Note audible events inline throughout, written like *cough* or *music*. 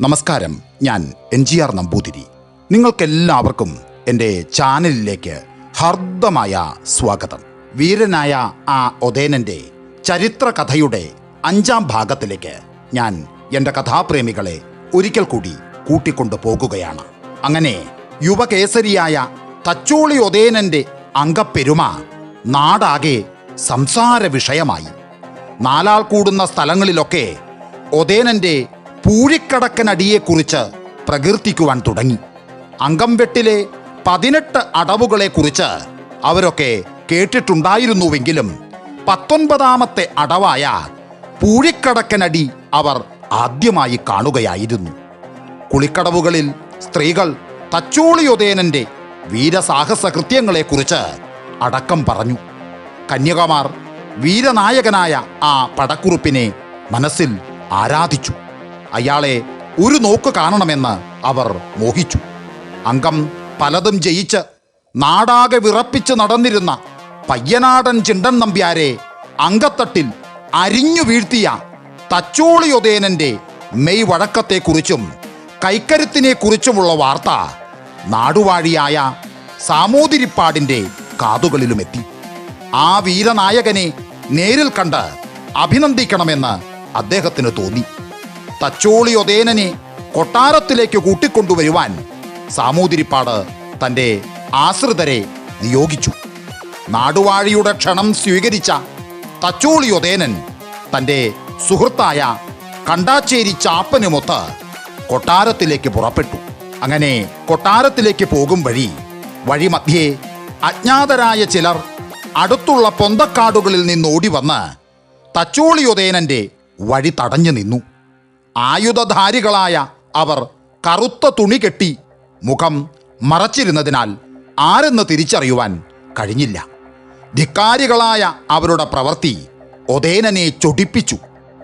നമസ്കാരം. ഞാൻ N G R Namboothiri. നിങ്ങൾക്കെല്ലാവർക്കും എന്റെ ചാനലിലേക്ക് ഹർദ്ദമായ സ്വാഗതം. വീരനായ ആ ഒതേനന്റെ ചരിത്ര കഥയുടെ അഞ്ചാം ഭാഗത്തിലേക്ക് ഞാൻ എന്റെ കഥാപ്രേമികളെ ഒരിക്കൽ കൂടി കൂട്ടിക്കൊണ്ടു പോകുകയാണ്. അങ്ങനെ യുവകേസരിയായ തച്ചോളി ഒതേനന്റെ അംഗപ്പെരുമ നാടാകെ സംസാര വിഷയമായി നാലാൾ കൂടുന്ന സ്ഥലങ്ങളിലൊക്കെ ഒതേനന്റെ പൂഴിക്കടക്കനടിയെക്കുറിച്ച് പ്രകീർത്തിക്കുവാൻ തുടങ്ങി. അങ്കംവെട്ടിലെ പതിനെട്ട് അടവുകളെക്കുറിച്ച് അവരൊക്കെ കേട്ടിട്ടുണ്ടായിരുന്നുവെങ്കിലും പത്തൊൻപതാമത്തെ അടവായ പൂഴിക്കടക്കനടി അവർ ആദ്യമായി കാണുകയായിരുന്നു. കുളിക്കടവുകളിൽ സ്ത്രീകൾ തച്ചോളിയുദയനന്റെ വീരസാഹസ കൃത്യങ്ങളെക്കുറിച്ച് അടക്കം പറഞ്ഞു. കന്യകമാർ വീരനായകനായ ആ പടക്കുറുപ്പിനെ മനസ്സിൽ ആരാധിച്ചു. അയാളെ ഒരു നോക്ക് കാണണമെന്ന് അവർ മോഹിച്ചു. അംഗം പലതും ജയിച്ച് നാടാകെ വിറപ്പിച്ച് നടന്നിരുന്ന പയ്യനാടൻ ചിണ്ടൻ നമ്പ്യാരെ അങ്കത്തട്ടിൽ അരിഞ്ഞു വീഴ്ത്തിയ തച്ചോളിയൊതേനന്റെ മെയ് വഴക്കത്തെക്കുറിച്ചും കൈക്കരുത്തിനെക്കുറിച്ചുമുള്ള വാർത്ത നാടുവാഴിയായ സാമൂതിരിപ്പാടിന്റെ കാതുകളിലുമെത്തി. ആ വീരനായകനെ നേരിൽ കണ്ട് അഭിനന്ദിക്കണമെന്ന് അദ്ദേഹത്തിന് തോന്നി. തച്ചോളി ഒതേനനെ കൊട്ടാരത്തിലേക്ക് കൂട്ടിക്കൊണ്ടുവരുവാൻ സാമൂതിരിപ്പാട് തന്റെ ആശ്രിതരെ നിയോഗിച്ചു. നാടുവാഴിയുടെ ക്ഷണം സ്വീകരിച്ച തച്ചോളിയൊതേനൻ തന്റെ സുഹൃത്തായ കണ്ടാച്ചേരി ചാപ്പനുമൊത്ത് കൊട്ടാരത്തിലേക്ക് പുറപ്പെട്ടു. അങ്ങനെ കൊട്ടാരത്തിലേക്ക് പോകും വഴി വഴിമധ്യേ അജ്ഞാതരായ ചിലർ അടുത്തുള്ള പൊന്തക്കാടുകളിൽ നിന്നോടി വന്ന് തച്ചോളിയൊതേനന്റെ വഴി തടഞ്ഞു നിന്നു. ആയുധധാരികളായ അവർ കറുത്ത തുണി കെട്ടി മുഖം മറച്ചിരുന്നതിനാൽ ആരെന്ന് തിരിച്ചറിയുവാൻ കഴിഞ്ഞില്ല. ധിക്കാരികളായ അവരുടെ പ്രവൃത്തി ഒതേനനെ ചൊടിപ്പിച്ചു.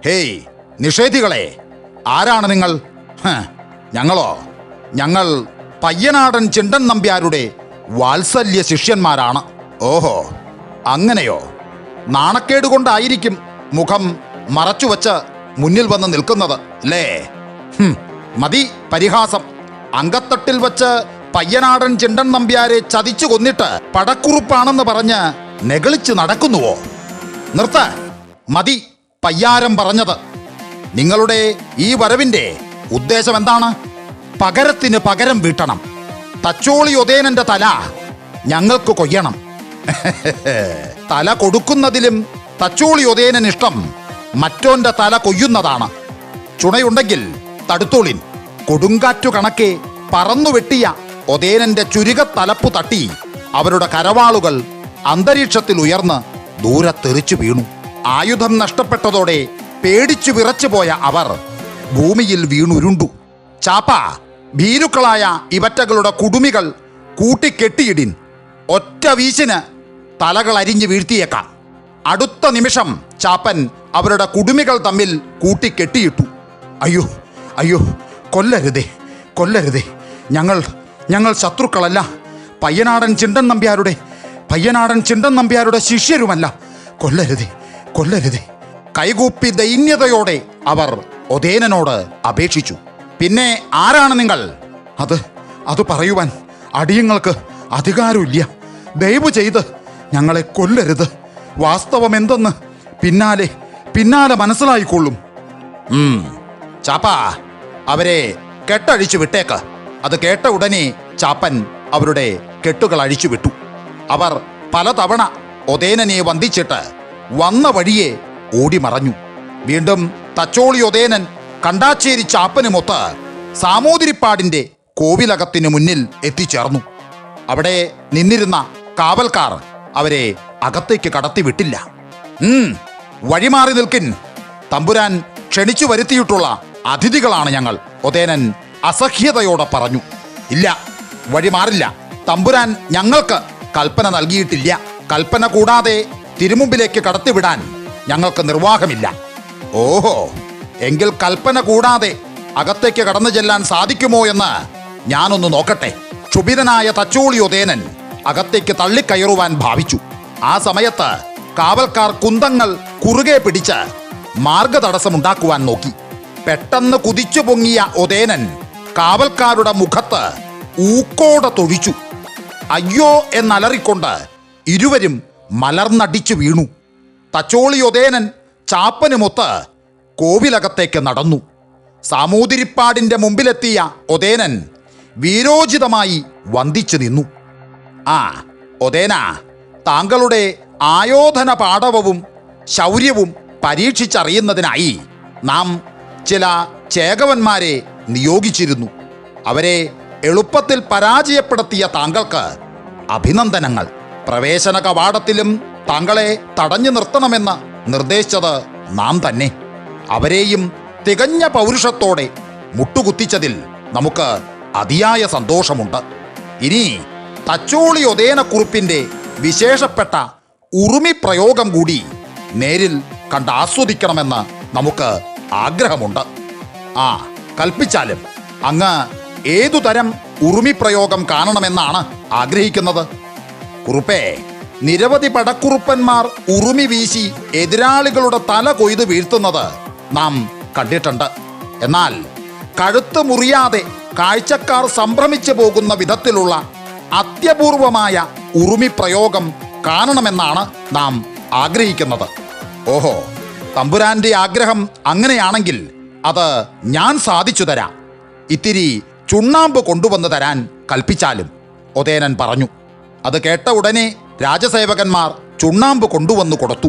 ഹേയ് നിഷേധികളെ ആരാണ് നിങ്ങൾ? ഞങ്ങളോ? ഞങ്ങൾ പയ്യനാടൻ ചിണ്ടൻ നമ്പ്യാരുടെ വാത്സല്യ ശിഷ്യന്മാരാണ്. ഓഹോ അങ്ങനെയോ? നാണക്കേട് കൊണ്ടായിരിക്കും മുഖം മറച്ചുവച്ച് മുന്നിൽ വന്ന് നിൽക്കുന്നത് അല്ലേ മതി പരിഹാസം. അങ്കത്തട്ടിൽ വച്ച് പയ്യനാടൻ ചിണ്ടൻ നമ്പ്യാരെ ചതിച്ചു കൊന്നിട്ട് പടക്കുറുപ്പാണെന്ന് പറഞ്ഞ് നെകളിച്ച് നടക്കുന്നുവോ? നിർത്ത. മതി പയ്യാരം പറഞ്ഞത്. നിങ്ങളുടെ ഈ വരവിന്റെ ഉദ്ദേശം എന്താണ്? പകരത്തിന് പകരം വീട്ടണം. തച്ചോളി ഒതേനന്റെ തല ഞങ്ങൾക്ക് കൊയ്യണം. *laughs* തല കൊടുക്കുന്നതിലും തച്ചോളി ഒതേനൻ ഇഷ്ടം. മറ്റോന്റെ തല കൊയ്യുന്നതാണ്. ചുണയുണ്ടെങ്കിൽ തടുത്തോളിൻ. കൊടുങ്കാറ്റു കണക്കെ പറന്നു വെട്ടിയ ഒതേനന്റെ ചുരുക തലപ്പു തട്ടി. അവരുടെ കരവാളുകൾ അന്തരീക്ഷത്തിൽ ഉയർന്ന് ദൂരെ തെറിച്ചു വീണു. ആയുധം നഷ്ടപ്പെട്ടതോടെ പേടിച്ചു വിറച്ചു പോയ അവർ ഭൂമിയിൽ വീണുരുണ്ടു. ചാപ്പ ഭീരുക്കളായ ഇവറ്റകളുടെ കുടുമികൾ കൂട്ടിക്കെട്ടിയിടിൻ. ഒറ്റ വീശിന് തലകൾ അരിഞ്ഞു വീഴ്ത്തിയേക്കാം. അടുത്ത നിമിഷം ചാപ്പൻ അവരുടെ കുടുമികൾ തമ്മിൽ കൂട്ടിക്കെട്ടിയിട്ടു. അയ്യോ അയ്യോ കൊല്ലരുതേ കൊല്ലരുതേ. ഞങ്ങൾ ഞങ്ങൾ ശത്രുക്കളല്ല. പയ്യനാടൻ ചിണ്ടൻ നമ്പ്യാരുടെ പയ്യനാടൻ ചിണ്ടൻ നമ്പ്യാരുടെ ശിഷ്യരുമല്ല. കൊല്ലരുതേ കൊല്ലരുതേ. കൈകൂപ്പി ദൈന്യതയോടെ അവർ ഒതേനോട് അപേക്ഷിച്ചു. പിന്നെ ആരാണ് നിങ്ങൾ? അത് അത് പറയുവാൻ അടിയങ്ങൾക്ക് അധികാരമില്ല. ദയവ് ചെയ്ത് ഞങ്ങളെ കൊല്ലരുത്. വാസ്തവം എന്തെന്ന്? പിന്നാലെ പിന്നാലെ മനസ്സിലായിക്കൊള്ളും. ചാപ്പാ അവരെ കെട്ടഴിച്ചു വിട്ടേക്ക്. അത് കേട്ട ഉടനെ ചാപ്പൻ അവരുടെ കെട്ടുകൾ അഴിച്ചു വിട്ടു. അവർ പലതവണ ഒതേനനെ വന്ദിച്ചിട്ട് വന്ന വഴിയെ ഓടിമറഞ്ഞു വീണ്ടും തച്ചോളി ഒതേനൻ കണ്ടാച്ചേരി ചാപ്പനുമൊത്ത് സാമൂതിരിപ്പാടിന്റെ കോവിലകത്തിനു മുന്നിൽ എത്തിച്ചേർന്നു. അവിടെ നിന്നിരുന്ന കാവൽക്കാർ അവരെ അകത്തേക്ക് കടത്തി വിട്ടില്ല ഉം, വഴിമാറി നിൽക്കിൻ തമ്പുരാൻ ക്ഷണിച്ചു വരുത്തിയിട്ടുള്ള അതിഥികളാണ് ഞങ്ങൾ. ഒതേനൻ അസഹ്യതയോടെ പറഞ്ഞു ഇല്ല വഴിമാറില്ല. തമ്പുരാൻ ഞങ്ങൾക്ക് കൽപ്പന നൽകിയിട്ടില്ല. കൽപ്പന കൂടാതെ തിരുമുമ്പിലേക്ക് കടത്തിവിടാൻ ഞങ്ങൾക്ക് നിർവാഹമില്ല. ഓഹോ എങ്കിൽ കൽപ്പന കൂടാതെ അകത്തേക്ക് കടന്നു ചെല്ലാൻ സാധിക്കുമോ എന്ന് ഞാനൊന്ന് നോക്കട്ടെ. ക്ഷുഭിതനായ തച്ചോളി ഒതേനൻ അകത്തേക്ക് തള്ളിക്കയറുവാൻ ഭാവിച്ചു. ആ സമയത്ത് കാവൽക്കാർ കുന്തങ്ങൾ കുറുകെ പിടിച്ച് മാർഗതടസ്സമുണ്ടാക്കുവാൻ നോക്കി. പെട്ടെന്ന് കുതിച്ചു പൊങ്ങിയ ഒതേനൻ കാവൽക്കാരുടെ മുഖത്ത് ഊക്കോടെ തൊഴിച്ചു. അയ്യോ എന്നലറിക്കൊണ്ട് ഇരുവരും മലർന്നടിച്ചു വീണു. തച്ചോളി ഒതേനൻ ചാപ്പനുമൊത്ത് കോവിലകത്തേക്ക് നടന്നു. സാമൂതിരിപ്പാടിന്റെ മുമ്പിലെത്തിയ ഒതേനൻ വീരോചിതമായി വന്ദിച്ചു നിന്നു. ആ ഒതേന. താങ്കളുടെ ആയോധന പാഠവവും ശൗര്യവും പരീക്ഷിച്ചറിയുന്നതിനായി നാം ചില ചേകവന്മാരെ നിയോഗിച്ചിരുന്നു. അവരെ എളുപ്പത്തിൽ പരാജയപ്പെടുത്തിയ താങ്കൾക്ക് അഭിനന്ദനങ്ങൾ. പ്രവേശന കവാടത്തിലും താങ്കളെ തടഞ്ഞു നിർത്തണമെന്ന് നിർദ്ദേശിച്ചത് നാം തന്നെ. അവരെയും തികഞ്ഞ പൗരുഷത്തോടെ മുട്ടുകുത്തിച്ചതിൽ നമുക്ക് അതിയായ സന്തോഷമുണ്ട്. ഇനി തച്ചോളി ഒതേനക്കുറിപ്പിന്റെ വിശേഷപ്പെട്ട ഉറുമി പ്രയോഗം കൂടി നേരിൽ കണ്ട് ആസ്വദിക്കണമെന്ന് നമുക്ക് ആഗ്രഹമുണ്ട്. ആ കൽപ്പിച്ചാലും അങ്ങ് ഏതു തരം ഉറുമി പ്രയോഗം കാണണമെന്നാണ് ആഗ്രഹിക്കുന്നത്. കുറുപ്പേ നിരവധി പടക്കുറുപ്പന്മാർ ഉറുമി വീശി എതിരാളികളുടെ തല കൊയ്ത് വീഴ്ത്തുന്നത് നാം കണ്ടിട്ടുണ്ട്. എന്നാൽ കഴുത്ത് മുറിയാതെ കാഴ്ചക്കാർ സംഭ്രമിച്ചു പോകുന്ന വിധത്തിലുള്ള അത്യപൂർവമായ ഉറുമി പ്രയോഗം കാണണമെന്നാണ് നാം ആഗ്രഹിക്കുന്നത്. ഓഹോ തമ്പുരാന്റെ ആഗ്രഹം അങ്ങനെയാണെങ്കിൽ അത് ഞാൻ സാധിച്ചു തരാം. ഇത്തിരി ചുണ്ണാമ്പ് കൊണ്ടുവന്ന് തരാൻ കൽപ്പിച്ചാലും ഒതേനൻ പറഞ്ഞു. അത് കേട്ട ഉടനെ രാജസേവകന്മാർ ചുണ്ണാമ്പ് കൊണ്ടുവന്നു കൊടുത്തു.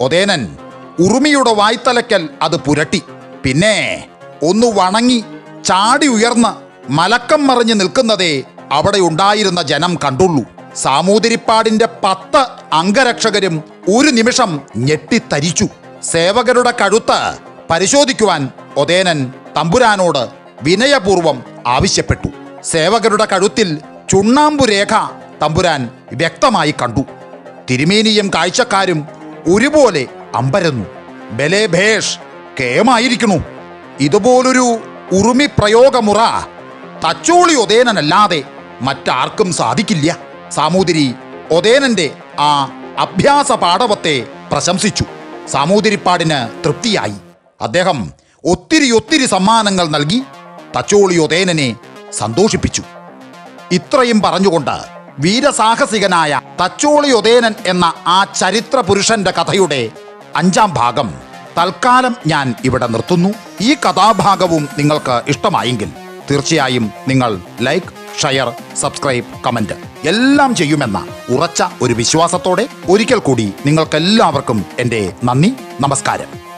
ഒതേനൻ ഉറുമിയുടെ വായ്ത്തലയ്ക്കൽ അത് പുരട്ടി. പിന്നെ ഒന്ന് വണങ്ങി ചാടി ഉയർന്ന് മലക്കം മറിഞ്ഞു നിൽക്കുന്നതേ അവിടെ ഉണ്ടായിരുന്ന ജനം കണ്ടുള്ളൂ. സാമൂതിരിപ്പാടിന്റെ പത്ത് അംഗരക്ഷകരും ഒരു നിമിഷം ഞെട്ടിത്തരിച്ചു. സേവകരുടെ കഴുത്ത് പരിശോധിക്കുവാൻ ഒതേനൻ തമ്പുരാനോട് വിനയപൂർവം ആവശ്യപ്പെട്ടു. സേവകരുടെ കഴുത്തിൽ ചുണ്ണാമ്പു രേഖ തമ്പുരാൻ വ്യക്തമായി കണ്ടു. തിരുമേനിയും കാഴ്ചക്കാരും ഒരുപോലെ അമ്പരന്നു. ബലേ ഭേഷ് കേമായിരിക്കണു ഇതുപോലൊരു ഉറുമി പ്രയോഗമുറ തച്ചോളി ഒതേനനല്ലാതെ മറ്റാർക്കും സാധിക്കില്ല. സാമൂതിരി ഒതേനന്റെ ആ അഭ്യാസ പാടവത്തെ പ്രശംസിച്ചു. സാമൂതിരിപ്പാടിന് തൃപ്തിയായി. അദ്ദേഹം ഒത്തിരി ഒത്തിരി സമ്മാനങ്ങൾ നൽകി തച്ചോളി ഒതേനനെ സന്തോഷിപ്പിച്ചു. ഇത്രയും പറഞ്ഞുകൊണ്ട് വീരസാഹസികനായ തച്ചോളി ഒതേനൻ എന്ന ആ ചരിത്ര പുരുഷന്റെ കഥയുടെ അഞ്ചാം ഭാഗം തൽക്കാലം ഞാൻ ഇവിടെ നിർത്തുന്നു. ഈ കഥാഭാഗവും നിങ്ങൾക്ക് ഇഷ്ടമായെങ്കിൽ തീർച്ചയായും നിങ്ങൾ ലൈക്ക് ഷെയർ സബ്സ്ക്രൈബ് കമന്റ് എല്ലാം ചെയ്യുമെന്ന ഉറച്ച ഒരു വിശ്വാസത്തോടെ ഒരിക്കൽ കൂടി നിങ്ങൾക്കെല്ലാവർക്കും എന്റെ നന്ദി നമസ്കാരം.